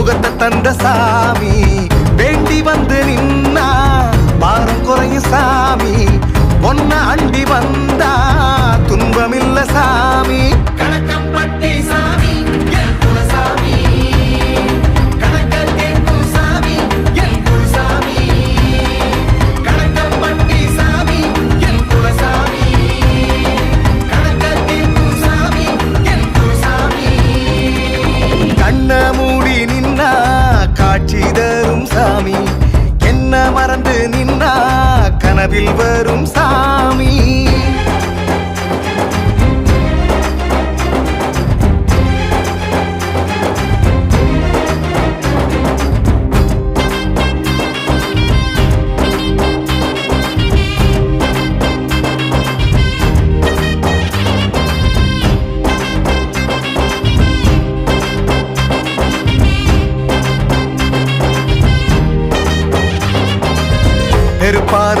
சுகத்தை தந்த சாமி. வேண்டி வந்து நின்னா பாரம் குறையும் சாமி. ஒன்ன அண்டி வந்தா துன்பமில்ல சாமி. கனவில் வரும் சாமி. நெருப்பால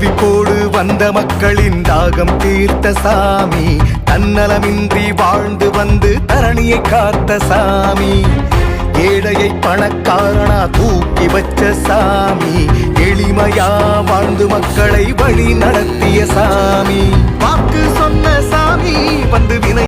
தவிப்போடு வந்த மக்களின் தாகம் தீர்த்த சாமி. தன்னலமின்றி வாழ்ந்து வந்து தரணியை காத்த சாமி. ஏழையை பணக்காரனா தூக்கி வச்ச சாமி. எளிமையா வாழ்ந்து மக்களை வழி நடத்திய சாமி. வாக்கு சொன்ன சாமி வந்து வினை